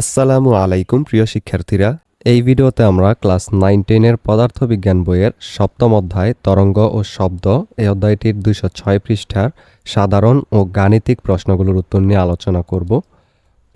আসসালামু আলাইকুম, প্রিয় শিক্ষার্থীরা। এই ভিডিওতে আমরা ক্লাস নাইন টেনের পদার্থবিজ্ঞান বইয়ের সপ্তম অধ্যায়, তরঙ্গ ও শব্দ এই অধ্যায়টির দুইশো ছয় পৃষ্ঠার সাধারণ ও গাণিতিক প্রশ্নগুলোর উত্তর নিয়ে আলোচনা করব।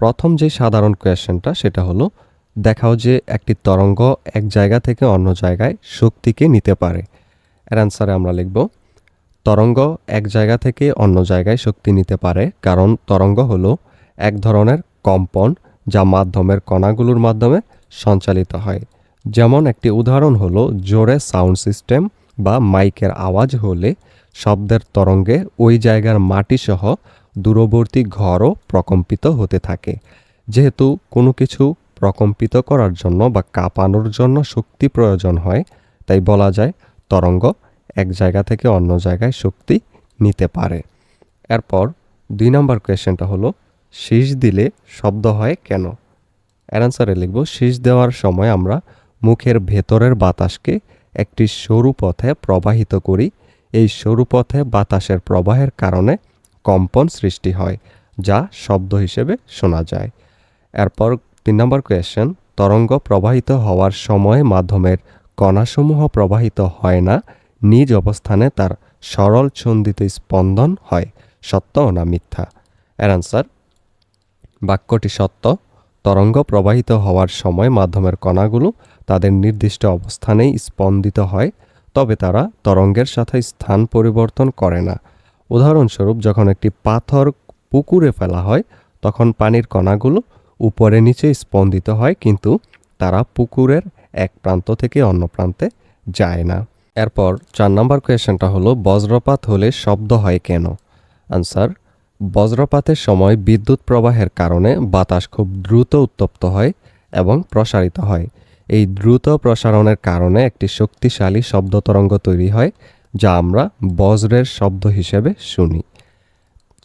প্রথম যে সাধারণ কোয়েশ্চেনটা, সেটা হলো, দেখাও যে একটি তরঙ্গ এক জায়গা থেকে অন্য জায়গায় শক্তিকে নিতে পারে। এর অ্যান্সারে আমরা লিখব, তরঙ্গ এক জায়গা থেকে অন্য জায়গায় শক্তি নিতে পারে, কারণ তরঙ্গ হলো এক ধরনের কম্পন যা মাধ্যমের কণাগুলোর মাধ্যমে সঞ্চালিত হয়। যেমন একটি উদাহরণ হলো, জোরে সাউন্ড সিস্টেম বা মাইকের আওয়াজ হলে শব্দের তরঙ্গে ওই জায়গার মাটিসহ দূরবর্তী ঘরও প্রকম্পিত হতে থাকে। যেহেতু কোনো কিছু প্রকম্পিত করার জন্য বা কাঁপানোর জন্য শক্তি প্রয়োজন হয়, তাই বলা যায় তরঙ্গ এক জায়গা থেকে অন্য জায়গায় শক্তি নিতে পারে। এরপর দুই নম্বর কোয়েশ্চেনটা হলো শীষ দিলে শব্দ হয় কেন? অ্যান্সারে লিখব, শীষ দেওয়ার সময় আমরা মুখের ভেতরের বাতাসকে একটি সরু পথে প্রবাহিত করি। এই সরু পথে বাতাসের প্রবাহের কারণে কম্পন সৃষ্টি হয়, যা শব্দ হিসেবে শোনা যায়। এরপর তিন নম্বর কোয়েশ্চেন তরঙ্গ প্রবাহিত হওয়ার সময় মাধ্যমের কণাসমূহ প্রবাহিত হয় না, নিজ অবস্থানে তার সরল ছন্দিত স্পন্দন হয়, সত্য না মিথ্যা? এর অ্যান্সার বাক্যটি সত্য। তরঙ্গ প্রবাহিত হওয়ার সময় মাধ্যমের কণাগুলো তাদের নির্দিষ্ট অবস্থানেই স্পন্দিত হয়, তবে তারা তরঙ্গের সাথে স্থান পরিবর্তন করে না। উদাহরণস্বরূপ, যখন একটি পাথর পুকুরে ফেলা হয়, তখন পানির কণাগুলো উপরে নিচে স্পন্দিত হয়, কিন্তু তারা পুকুরের এক প্রান্ত থেকে অন্য প্রান্তে যায় না। এরপর চার নম্বর কোয়েশ্চেনটা হলো, বজ্রপাত হলে শব্দ হয় কেন? আনসার বজ্রপাতের সময় বিদ্যুৎ প্রবাহের কারণে বাতাস খুব দ্রুত উত্তপ্ত হয় এবং প্রসারিত হয়। এই দ্রুত প্রসারণের কারণে একটি শক্তিশালী শব্দ তরঙ্গ তৈরি হয়, যা আমরা বজ্রের শব্দ হিসেবে শুনি।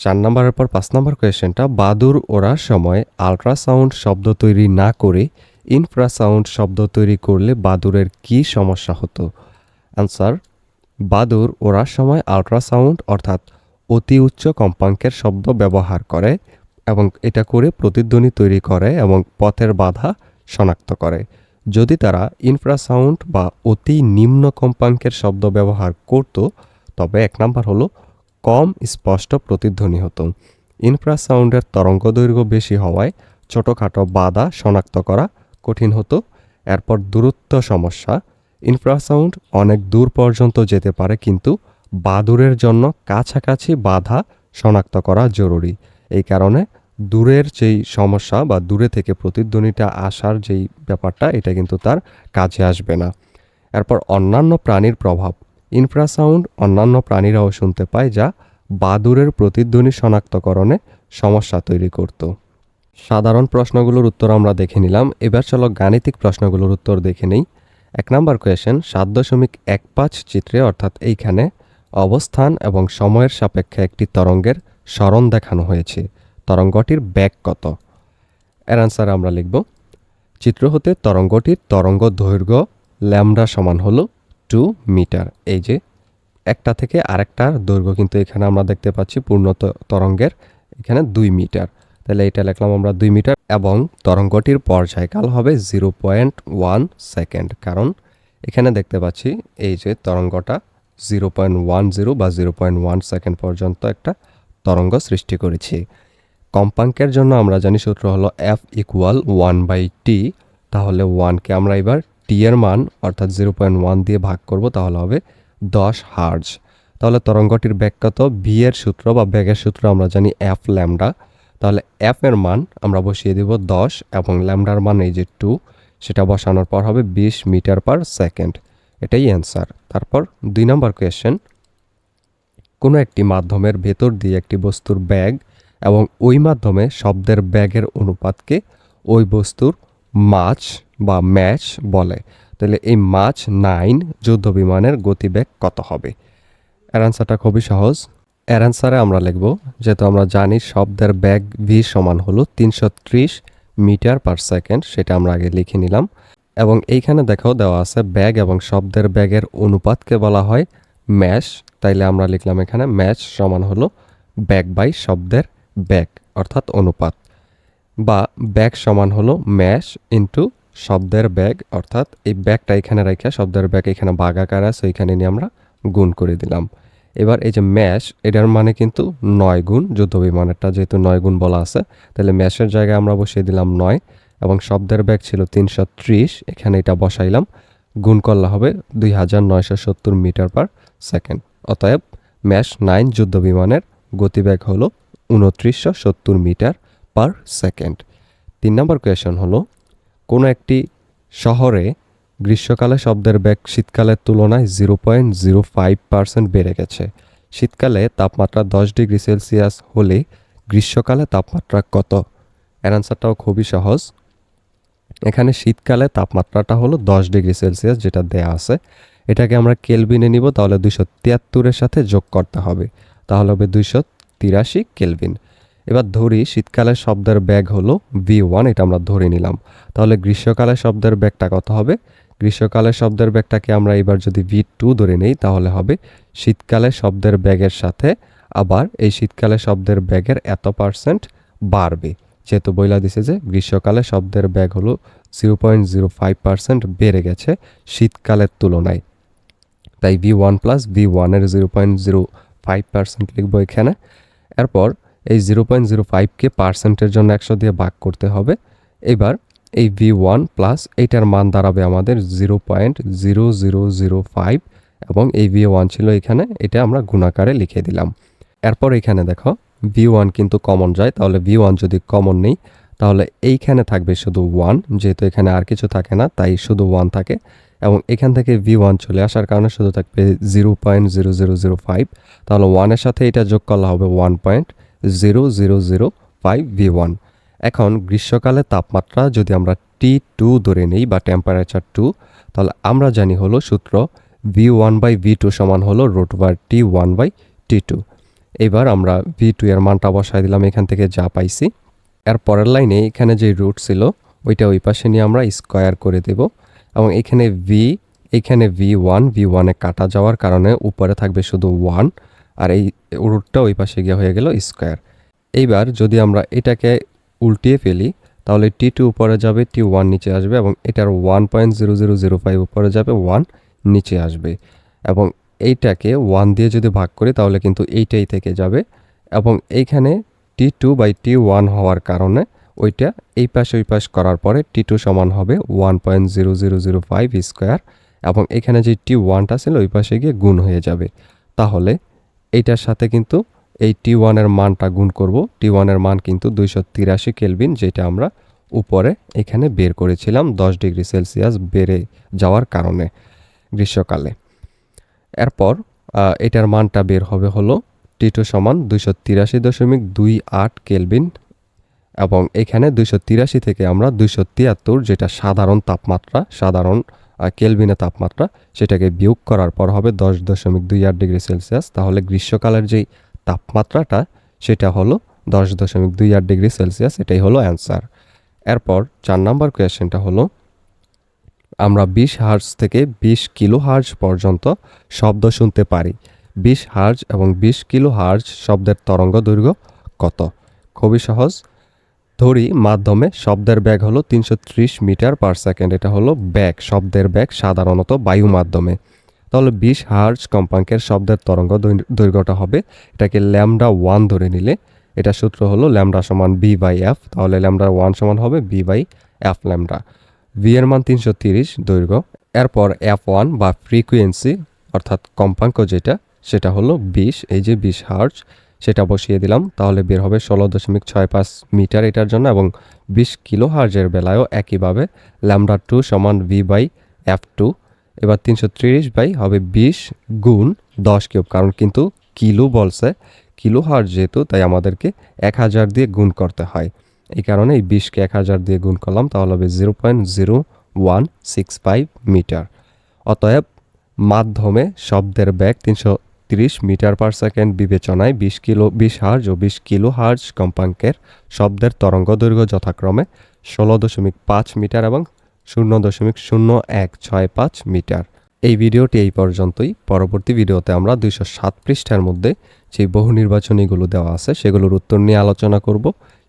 চার নম্বরের পর পাঁচ নম্বর কোয়েশ্চেনটা, বাদুর ওড়ার সময় আলট্রাসাউন্ড শব্দ তৈরি না করে ইনফ্রাসাউন্ড শব্দ তৈরি করলে বাদুরের কি সমস্যা হতো? আনসার বাদুর ওড়ার সময় আলট্রাসাউন্ড, অর্থাৎ অতি উচ্চ কম্পাঙ্কের শব্দ ব্যবহার করে এবং এটা করে প্রতিধ্বনি তৈরি করে এবং পথের বাধা শনাক্ত করে। যদি তারা ইনফ্রাসাউন্ড বা অতি নিম্ন কম্পাঙ্কের শব্দ ব্যবহার করত, তবে এক নাম্বার হলো কম স্পষ্ট প্রতিধ্বনি হতো। ইনফ্রাসাউন্ডের তরঙ্গ দৈর্ঘ্য বেশি হওয়ায় ছোটোখাটো বাধা শনাক্ত করা কঠিন হতো। এরপর দূরত্ব সমস্যা। ইনফ্রাসাউন্ড অনেক দূর পর্যন্ত যেতে পারে, কিন্তু বাদুরের জন্য কাছাকাছি বাধা শনাক্ত করা জরুরি। এই কারণে দূরের যেই সমস্যা বা দূরে থেকে প্রতিধ্বনিটা আসার যেই ব্যাপারটা, এটা কিন্তু তার কাজে আসবে না। এরপর অন্যান্য প্রাণীর প্রভাব। ইনফ্রাসাউন্ড অন্যান্য প্রাণীরাও শুনতে পায় যা বাদুরের প্রতিধ্বনি শনাক্তকরণে সমস্যা তৈরি করত। সাধারণ প্রশ্নগুলোর উত্তর আমরা দেখে নিলাম। এবার চলো গাণিতিক প্রশ্নগুলোর উত্তর দেখে নেই। এক নম্বর কোয়েশ্চেন সাত দশমিক এক পাঁচ চিত্রে, অর্থাৎ এইখানে অবস্থান এবং সময়ের সাপেক্ষে একটি তরঙ্গের স্মরণ দেখানো হয়েছে। তরঙ্গটির ব্যাগ কত? এর অ্যান্সার আমরা লিখব, চিত্র হতে তরঙ্গটির তরঙ্গ দৈর্ঘ্য ল্যামডা সমান হলো টু মিটার। এই যে, একটা থেকে আরেকটার দৈর্ঘ্য কিন্তু এখানে আমরা দেখতে পাচ্ছি পূর্ণ তরঙ্গের এখানে দুই মিটার। তাহলে এটা লিখলাম আমরা দুই মিটার এবং তরঙ্গটির পর্যায়কাল হবে জিরো পয়েন্ট ওয়ান সেকেন্ড। কারণ এখানে দেখতে পাচ্ছি এই যে তরঙ্গটা জিরো পয়েন্ট ওয়ান জিরো বা জিরো পয়েন্ট ওয়ান সেকেন্ড পর্যন্ত একটা তরঙ্গ সৃষ্টি করেছি। কম্পাঙ্কের জন্য আমরা জানি সূত্র হলো F equal one by T তাহলে ওয়ানকে আমরা এবার টি এর মান অর্থাৎ জিরো পয়েন্ট ওয়ান দিয়ে ভাগ করব, তাহলে হবে দশ হার্জ তাহলে তরঙ্গটির ব্যাগ কত? ভি এর সূত্র বা ব্যাগের সূত্র আমরা জানি এফ ল্যামডা তাহলে এফ এর মান আমরা বসিয়ে দিব দশ এবং ল্যামডার মান এই যে টু সেটা বসানোর পর হবে বিশ মিটার পার সেকেন্ড। এটাই অ্যান্সার তারপর দুই নম্বর কোয়েশ্চেন কোনো একটি মাধ্যমের ভেতর দিয়ে একটি বস্তুর ব্যাগ এবং ওই মাধ্যমে শব্দের ব্যাগের অনুপাতকে ওই বস্তুর মাছ বা ম্যাচ বলে। তাহলে এই মাছ নাইন যুদ্ধ বিমানের গতিবেগ কত হবে? এর অ্যান্সারটা খুবই সহজ। এর অ্যান্সারে আমরা লিখব, যেহেতু আমরা জানি শব্দের ব্যাগ ভি সমান হলো তিনশো ত্রিশ মিটার পার সেকেন্ড সেটা আমরা আগে লিখে নিলাম। এবং এইখানে দেখাও দেওয়া আছে ব্যাগ এবং শব্দের ব্যাগের অনুপাতকে বলা হয় ম্যাশ। তাইলে আমরা লিখলাম এখানে ম্যাচ সমান হলো ব্যাগ বাই শব্দের ব্যাগ, অর্থাৎ অনুপাত। বা ব্যাগ সমান হলো ম্যাশ ইন্টু শব্দের ব্যাগ, অর্থাৎ এই ব্যাগটা এখানে রেখে শব্দের ব্যাগ এখানে বাঘ আকার আছে, ওইখানে নিয়ে আমরা গুণ করে দিলাম। এবার এই যে ম্যাশ, এটার মানে কিন্তু নয় গুণ, যুদ্ধ বিমানেরটা যেহেতু নয় গুণ বলা আছে তাহলে ম্যাশের জায়গায় আমরা বসিয়ে দিলাম নয়। এবং শব্দের ব্যাগ ছিল তিনশো ত্রিশ, এখানে এটা বসাইলাম। গুণ করলে হবে দুই হাজার নয়শো সত্তর মিটার পার সেকেন্ড। অতএব ম্যাশ নাইন যুদ্ধ বিমানের গতিবেগ হলো উনত্রিশশো সত্তর মিটার পার সেকেন্ড। তিন নম্বর কোয়েশন হলো, কোনো একটি শহরে গ্রীষ্মকালে শব্দের ব্যাগ শীতকালের তুলনায় zero point zero five percent বেড়ে গেছে। শীতকালে তাপমাত্রা দশ ডিগ্রি সেলসিয়াস হলে গ্রীষ্মকালে তাপমাত্রা কত? এর আনসারটাও খুবই সহজ। এখানে শীতকালে তাপমাত্রাটা হলো দশ ডিগ্রি সেলসিয়াস যেটা দেয়া আছে। এটাকে আমরা কেলভিনে নিব, তাহলে দুইশো তিয়াত্তরের সাথে যোগ করতে হবে। তাহলে হবে দুইশো তিরাশি কেলভিন। এবার ধরি শীতকালে শব্দের ব্যাগ হলো ভি ওয়ান, এটা আমরা ধরে নিলাম। তাহলে গ্রীষ্মকালে শব্দের ব্যাগটা কত হবে? গ্রীষ্মকালে শব্দের ব্যাগটাকে আমরা এবার যদি ভি টু ধরে নিই, তাহলে হবে শীতকালে শব্দের ব্যাগের সাথে আবার এই শীতকালে শব্দের ব্যাগের এত পার্সেন্ট বাড়বে। যেহেতু বইলা দিছে যে গ্রীষ্মকালে শব্দের ব্যাগ হলো zero point zero five percent বেড়ে গেছে শীতকালের তুলনায়। তাই ভি ওয়ান প্লাস ভি ওয়ানের zero point zero five percent লিখব এখানে। এরপর এই জিরো পয়েন্ট জিরো ফাইভকে পার্সেন্টের জন্য একশো দিয়ে ভাগ করতে হবে। এবার এই ভি ওয়ান প্লাস এইটার মান দাঁড়াবে আমাদের zero point zero zero zero five এবং এই ভি ওয়ান ছিল এখানে, এটা আমরা গুণাকারে লিখে দিলাম। এরপর এখানে দেখো ভি ওয়ান কিন্তু কমন যায়, তাহলে ভি ওয়ান যদি কমন নেই, তাহলে এইখানে থাকবে শুধু ওয়ান যেহেতু এখানে আর কিছু থাকে না, তাই শুধু ওয়ান থাকে। এবং এখান থেকে ভি ওয়ান চলে আসার কারণে শুধু থাকবে zero point zero zero zero five তাহলে ওয়ানের সাথে এটা যোগ করলে হবে one point zero zero zero five V one এখন গ্রীষ্মকালে তাপমাত্রা যদি আমরা টি টু ধরে নিই বা টেম্পারেচার টু তাহলে আমরা জানি হলো সূত্র V one by V two সমান হলো root over T one by T two এবার আমরা ভি টু এর মানটা বসাই দিলাম, এখান থেকে যা পাইছি। এর পরের লাইনে এখানে যে রুট ছিল, ওইটা ওই পাশে নিয়ে আমরা স্কোয়ার করে দেব। এবং এখানে ভি এখানে ভি ওয়ান ভি ওয়ানে কাটা যাওয়ার কারণে উপরে থাকবে শুধু ওয়ান আর এই রুটটা ওই পাশে গিয়ে হয়ে গেল স্কোয়ার এইবার যদি আমরা এটাকে উল্টিয়ে ফেলি, তাহলে টি টু উপরে যাবে টি ওয়ান নিচে আসবে এবং এটার one point zero zero zero five উপরে যাবে ওয়ান নিচে আসবে। এবং এইটাকে ওয়ান দিয়ে যদি ভাগ করি, তাহলে কিন্তু এইটাই থেকে যাবে। এবং এইখানে T two by T one হওয়ার কারণে ওইটা এই পাশ ওই পাশ করার পরে টি টু সমান হবে one point zero zero zero five square এবং এখানে যে টি ওয়ানটা ছিল, ওই পাশে গিয়ে গুণ হয়ে যাবে। তাহলে এইটার সাথে কিন্তু এই টি ওয়ানের মানটা গুণ করব। টি ওয়ানের মান কিন্তু দুইশো তিরাশি কেলভিন যেটা আমরা উপরে এখানে বের করেছিলাম, দশ ডিগ্রি সেলসিয়াস বেড়ে যাওয়ার কারণে গ্রীষ্মকালে। এরপর এটার মানটা বের হবে হলো টি টু সমান দুইশো তিরাশি দশমিক দুই আট কেলভিন এবং এখানে দুইশো তিরাশি থেকে আমরা দুইশো তিয়াত্তর যেটা সাধারণ তাপমাত্রা সাধারণ আহ, কেলভিনে তাপমাত্রা সেটাকে বিয়োগ করার পর হবে দশ দশমিক দুই আট ডিগ্রি সেলসিয়াস। তাহলে গ্রীষ্মকালের যেই তাপমাত্রাটা সেটা হলো দশ দশমিক দুই আট ডিগ্রি সেলসিয়াস এটাই হলো অ্যান্সার। এরপর চার নাম্বার কোয়েশ্চেনটা হলো আমরা বিশ হার্জ থেকে বিশ কিলো হার্জ পর্যন্ত শব্দ শুনতে পারি। বিশ হার্জ এবং বিশ কিলো হার্জ শব্দের তরঙ্গ দৈর্ঘ্য কত? খুবই সহজ। ধরি মাধ্যমে শব্দের ব্যাগ হলো তিনশো ত্রিশ মিটার পার সেকেন্ড। এটা হলো ব্যাগ শব্দের ব্যাগ সাধারণত বায়ু মাধ্যমে। তাহলে বিশ হার্জ কম্পাঙ্কের শব্দের তরঙ্গ দৈর্ঘ্যটা হবে এটাকে ল্যামডা ওয়ান ধরে নিলে। এটা সূত্র হলো ল্যামডা সমান বি বাই এফ। তাহলে ল্যামডা ওয়ান সমান হবে B by F lambda. V মান তিনশো তিরিশ দৈর্ঘ্য। এরপর এফ ওয়ান বা ফ্রিকুয়েন্সি অর্থাৎ কম্পাঙ্ক যেটা, সেটা হলো বিশ, এই যে বিশ হার্জ সেটা বসিয়ে দিলাম। তাহলে বের হবে ষোলো দশমিক ছয় পাঁচ মিটার এটার জন্য এবং বিশ কিলো হার্জের বেলায়ও একইভাবে ল্যামডা টু সমান ভি বাই এফ টু এবার তিনশো ত্রিশ বাই হবে বিশ গুণ দশ কিউব, কারণ কিন্তু কিলো বলছে। কিলো হার্জ যেহেতু, তাই আমাদেরকে এক হাজার দিয়ে গুণ করতে হয়। এই কারণে এই বিশকে এক হাজার দিয়ে গুণ করলাম, তাহলে হবে zero point zero one six five metre অতএব মাধ্যমে শব্দের ব্যাগ তিনশো তিরিশ মিটার পার সেকেন্ড বিবেচনায় বিশ কিলো, বিশ হার্জ ও বিশ কিলো হার্জ কম্পাঙ্কের শব্দের তরঙ্গ দৈর্ঘ্য যথাক্রমে ষোলো দশমিক পাঁচ মিটার এবং শূন্য দশমিক শূন্য এক ছয় পাঁচ মিটার এই ভিডিওটি এই পর্যন্তই। পরবর্তী ভিডিওতে আমরা দুইশো সাত পৃষ্ঠার মধ্যে যে বহু নির্বাচনীগুলো দেওয়া আছে, সেগুলোর উত্তর নিয়ে আলোচনা করব।